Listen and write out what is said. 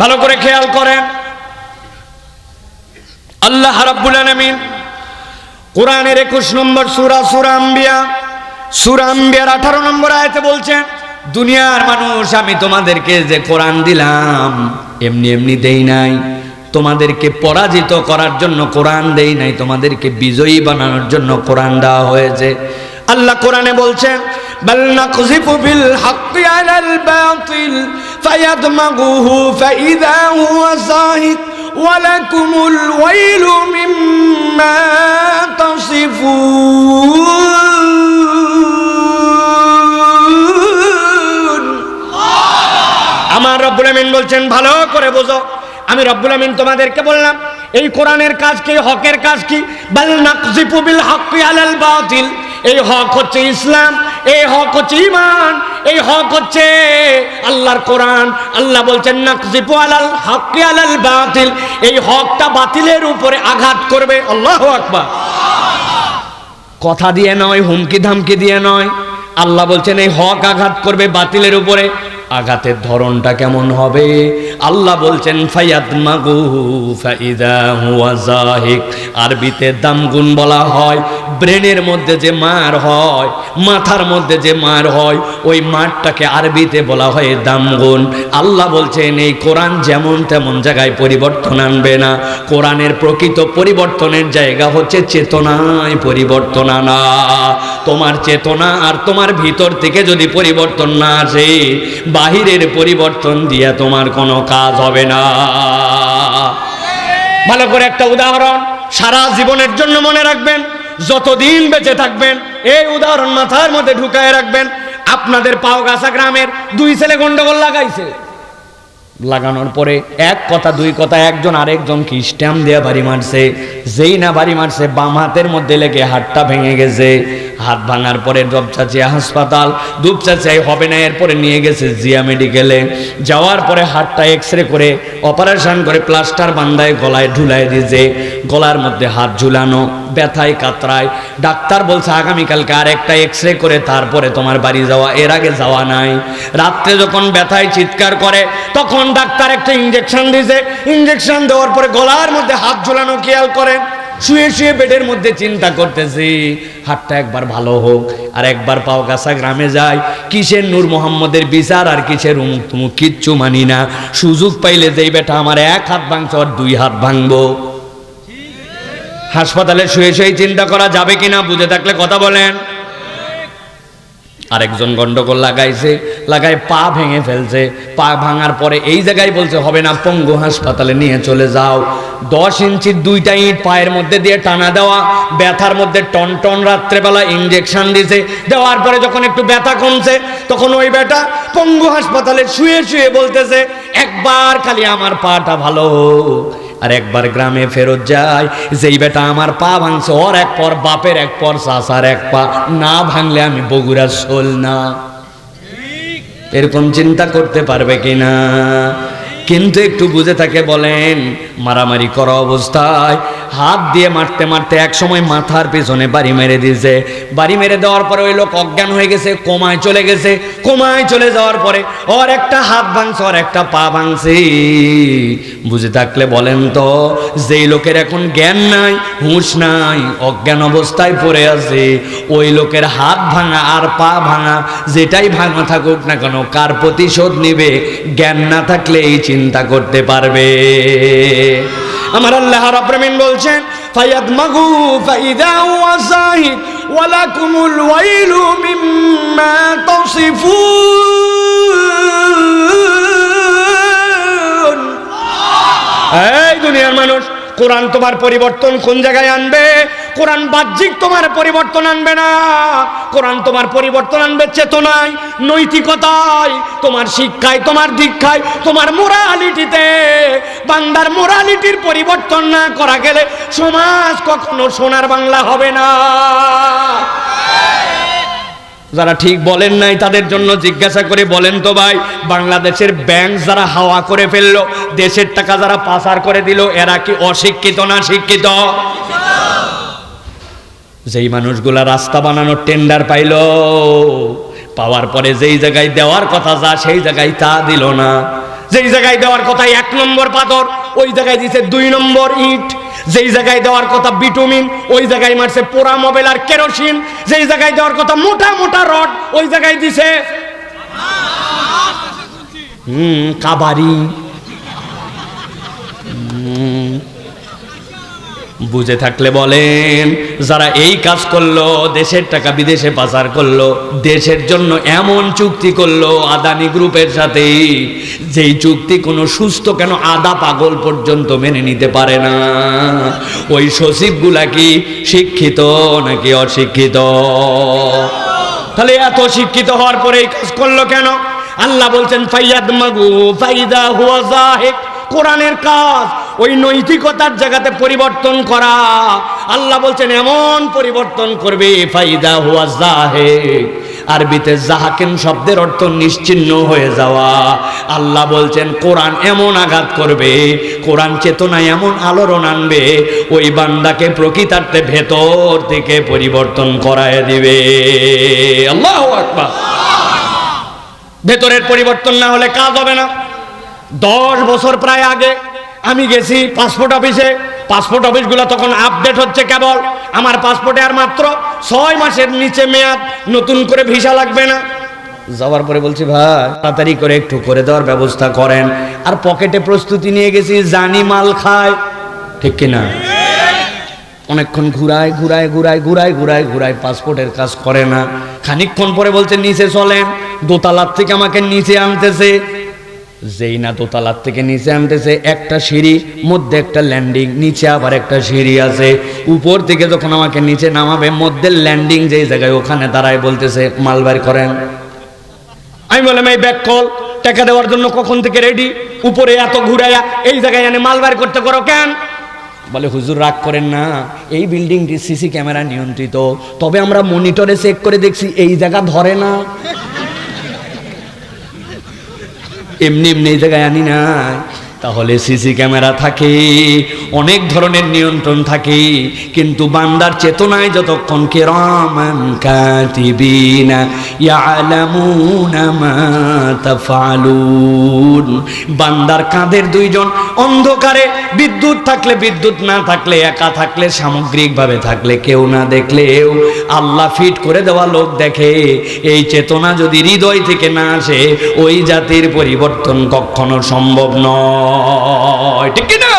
ভালো করে খেয়াল করেন। আল্লাহ রাব্বুল আলামিন কোরআনের একুশ নম্বর সূরা সূরা আম্বিয়া, সূরা আম্বিয়ার আঠারো নম্বর আয়াতে বলছেন দুনিয়ার মানুষ, আমি তোমাদেরকে যে কোরআন দিলাম, এমনি এমনি দেই নাই। তোমাদেরকে পরাজিত করার জন্য কোরআন দেই নাই, তোমাদেরকে বিজয়ী বানানোর জন্য কোরআন দেওয়া হয়েছে। আল্লাহ কোরআনে বলছেন, বাল নাকযিফু বিল হাক্কি আলাল বাতিল فيدمغه فإذا هو زاهق ولكم الويل مما تصفون আমার রব্বুল আমিন বলছেন ভালো করে বোঝো আমি রব্বুল আমিন তোমাদেরকে বললাম এই কোরআনের কাজ কি হকের কাজ কি বাল নাকজিফু বিল হাক্কি আলাল বাতিল এই হক হচ্ছে ইসলাম এই হক হচ্ছে ইমান এই হক হচ্ছে আল্লাহর কোরআন। আল্লাহ বলছেন নাকজিপু আলাল হকি আলাল বাতিল এই হকটা বাতিলের উপরে আঘাত করবে। আল্লাহ আকবার। কথা দিয়ে নয় হুমকি ধামকি দিয়ে নয়। আল্লাহ বলছেন, এই হক আঘাত করবে বাতিলের উপরে। আঘাতের ধরনটা কেমন হবে? আল্লাহ বলছেন ফায়াদ মাগু ফাইদা হুয়া জাহিক আরবিতে দামগুন বলা হয়, ব্রেনের মধ্যে যে মার হয়, মাথার মধ্যে যে মার হয় ওই মাঠটাকে আরবিতে বলা হয় দামগুন। আল্লাহ বলছেন, এই কোরআন যেমন তেমন জায়গায় পরিবর্তন আনবে না। কোরআনের প্রকৃত পরিবর্তনের জায়গা হচ্ছে চেতনায় পরিবর্তন আনা। তোমার চেতনা আর তোমার ভিতর থেকে যদি পরিবর্তন না আসে, বাহিরের পরিবর্তন দিয়ে তোমার কোনো কাজ হবে না। ভালো করে একটা উদাহরণ, সারা জীবনের জন্য মনে রাখবেন, যতদিন বেঁচে থাকবেন, এই উদাহরণ মাথার মধ্যে ঢুকায় রাখবেন আপনাদের পাওগাছা গ্রামের দুই ছেলে গন্ডগোল লাগাইছে। লাগানোর পরে এক কথা, দুই কথা, একজন আরেকজন কি স্ট্যাম্প দিয়ে বাড়ি মারছে? যেই না বাড়ি মারছে, বাম হাতের মধ্যে লেগে হাতটা ভেঙে গেছে। হাত ভাঙার পরে দপচাচিয়া হাসপাতাল দুপচাচিয়াই হবে না, এরপরে নিয়ে গেছে জিয়া মেডিকেলে। যাওয়ার পরে হাতটা এক্স রে করে অপারেশন করে প্লাস্টার বান্দায় গলায় ঢুলাই দিয়েছে। গলার মধ্যে হাত ঝুলানো, ব্যথায় কাতরায়। ডাক্তার বলছে, আগামীকালকে আর একটা এক্স রে করে তারপরে তোমার বাড়ি যাওয়া, এর আগে যাওয়া নাই। রাত্রে যখন ব্যথায় চিৎকার করে, তখন ডাক্তার একটা ইঞ্জেকশন দিয়েছে। ইঞ্জেকশন দেওয়ার পরে গলার মধ্যে হাত ঝুলানো খেয়াল করেন শুয়ে শুয়ে বেডের মধ্যে চিন্তা করতেছি, হাতটা একবার ভালো হোক, আর একবার পাও কাছা গ্রামে যাই। কিসের নূর মোহাম্মদের বিচার আর কিসের উমুক তুমুক কিচ্ছু মানি না। সুযোগ পাইলে যেই বেটা, আমার এক হাত ভাঙছ আর দুই হাত ভাঙবো। হাসপাতালে শুয়ে শুয়ে চিন্তা করা যাবে কিনা, বুঝে থাকলে কথা বলেন। আরেকজন গন্ডগোল লাগাইছে, লাগায় পা ভেঙে ফেলছে। পা ভাঙার পরে এই জায়গায় বলছে, হবে না, পঙ্গু হাসপাতালে নিয়ে চলে যাও। দশ ইঞ্চির দুইটা ইট পায়ের মধ্যে দিয়ে টানা দেওয়া, ব্যথার মধ্যে টন টন রাত্রেবেলা ইঞ্জেকশন দিছে। দেওয়ার পরে যখন একটু ব্যথা কমছে, তখন ওই বেটা পঙ্গু হাসপাতালে শুয়ে শুয়ে বলতেছে, একবার খালি আমার পাটা ভালো হোক। আর একবার গ্রামে ফেরত যায়, যেই বেটা আমার পা ভাঙছে, ওর এক পর, বাপের এক পর চাষার এক পা, না ভাঙলে আমি বগুড়ার শোল না। এরকম চিন্তা করতে পারবে কিনা? কিন্তু একটু বুঝে থাকে বলেন মারামারি করা অবস্থায় হাত দিয়ে মারতে মারতে এক সময় মাথার পেছনে বাড়ি মেরে দিয়েছে। বাড়ি মেরে দেওয়ার পরে ওই লোক অজ্ঞান হয়ে গেছে, কোমায় চলে গেছে। কোমায় চলে যাওয়ার পরে ওর একটা হাত ভাঙছে, ওর একটা পা ভাঙছে। বুঝে থাকলে বলেন তো, যেই লোকের এখন জ্ঞান নাই, হুঁশ নাই, অজ্ঞান অবস্থায় পড়ে আছে, ওই লোকের হাত ভাঙা আর পা ভাঙা যেটাই ভাঙা থাকুক না কেন, কার প্রতিশোধ নিবে? জ্ঞান না থাকলে এই চিন্তা করতে পারবে। আমার আল্লাহ রাব্বুল বলছেন ফায়াদ মাগু ফাইদা ওয়া জাহিদ, ওয়ালাকুমুল ওয়াইলু মিম্মা তাসিফুন। এই দুনিয়ার মানুষ, কোরআন তোমার পরিবর্তন কোন জায়গায় আনবে? কোরআন বাহ্যিক তোমার পরিবর্তন আনবে না। কোরআন তোমার পরিবর্তন আনবে চেতনায়, নৈতিকতায়, তোমার শিক্ষায়, তোমার দীক্ষায়, তোমার মোরালিটিতে বাংলার মোরালিটির পরিবর্তন না করা গেলে সমাজ কখনো সোনার বাংলা হবে না। যারা ঠিক বলেন নাই, তাদের জন্য জিজ্ঞাসা করে বলেন তো ভাই, বাংলাদেশের ব্যাংক যারা হাওয়া করে ফেলল, দেশের টাকা যারা পাচার করে দিল, এরা কি অশিক্ষিত না শিক্ষিত? যেই মানুষগুলা রাস্তা বানানোর টেন্ডার পাইল, পাওয়ার পরে যেই জায়গায় দেওয়ার কথা যা, সেই জায়গায় তা দিল না। যেই জায়গায় দেওয়ার কথা এক নম্বর পাথর, ওই জায়গায় দিছে দুই নম্বর ইট। যেই জায়গায় দেওয়ার কথা বিটুমিন ওই জায়গায় মারছে পোড়া মোবাইল আর কেরোসিন। যেই জায়গায় দেওয়ার কথা মোটা মোটা রড, ওই জায়গায় দিছে হুম, কাবারি। বুঝে থাকলে বলেন, যারা এই কাজ করল, দেশের টাকা বিদেশে পাচার করল, দেশের জন্য এমন চুক্তি করল, আদানি গ্রুপের সাথে যেই চুক্তি কোনো সুস্থ কেন আদা পাগল পর্যন্ত মেনে নিতে পারে না। ওই সচিবগুলা কি শিক্ষিত নাকি অশিক্ষিত? তাহলে এত শিক্ষিত হওয়ার পরে এই কাজ করল কেন? আল্লাহ বলছেন ফাইয়াদ মাগু ফাইদা হুয়া জাহিক কোরআনের কাজ ওই নৈতিকতার জায়গাতে পরিবর্তন করা। আল্লাহ বলছেন, এমন পরিবর্তন করবে, ফাইদা হুয়া জাহিক আরবিতে জাহাকিন শব্দের অর্থ নিশ্চিহ্ন হয়ে যাওয়া। আল্লাহ বলছেন, কোরআন এমন আঘাত করবে, কোরআন চেতনায় এমন আলোড়ন আনবে, ওই বান্দাকে প্রকৃতার্থে ভেতর থেকে পরিবর্তন করায় দিবে। আল্লাহ আকবার। ভেতরের পরিবর্তন না হলে কাজ হবে না। দশ বছর প্রায় আগে আমি গেছি পাসপোর্ট অফিসে পাসপোর্ট অফিসগুলো তখন আপডেট হচ্ছে কেবল। আমার পাসপোর্টে আর মাত্র ছয় মাসের নিচে মেয়াদ। নতুন করে ভিসা লাগবে না। যাওয়ার পরে বলছি, ভাই, তাড়াতাড়ি করে একটু করে দেওয়ার ব্যবস্থা করেন। আর পকেটে প্রস্তুতি নিয়ে গেছি, জানি মাল খায়। ঠিক কিনা? অনেকক্ষণ ঘুরায় ঘুরায় ঘুরায় ঘুরায় ঘুরায় ঘুরায় পাসপোর্টের কাজ করে না। খানিকক্ষণ পরে বলছে, নিচে চলেন। দোতলার থেকে আমাকে নিচে আনতেছে। যেই না দোতলার থেকে নিচে আনতেছে একটা সিঁড়ি, মধ্যে একটা ল্যান্ডিং নিচে আবার একটা সিঁড়ি আছে। উপর থেকে যখন আমাকে নিচে নামাবে, মধ্যে ল্যান্ডিং যেই জায়গায় ওখানে দাঁড়ায় বলতেছে, মাল বের করেন। আমি বললাম, এই ব্যাক কল টাকা দেওয়ার জন্য কখন থেকে রেডি উপরে এত ঘুরাইয়া, এই জায়গায় এনে মাল বের করতে করো কেন? বলে, হুজুর, রাগ করেন না। এই বিল্ডিংটি সিসি ক্যামেরা নিয়ন্ত্রিত। তবে আমরা মনিটরে চেক করে দেখছি, এই জায়গা ধরে না। এমনি এমনি এই জায়গায় আনি না তাহলে সিসি ক্যামেরা থাকে, অনেক ধরনের নিয়ন্ত্রণ থাকে, কিন্তু বান্দার চেতনায় যতক্ষণ কাতিবিনা ইয়ালামুনা মা তাফালুন। বান্দার কাঁধের দুইজন অন্ধকারে বিদ্যুৎ থাকলে বিদ্যুৎ, না থাকলে একা থাকলে সামগ্রিকভাবে থাকলে কেউ না দেখলেও আল্লাহ ফিট করে দেওয়া লোক দেখে, এই চেতনা যদি হৃদয় থেকে না আসে, ওই জাতির পরিবর্তন কখনো সম্ভব নয়। ঠিক কি না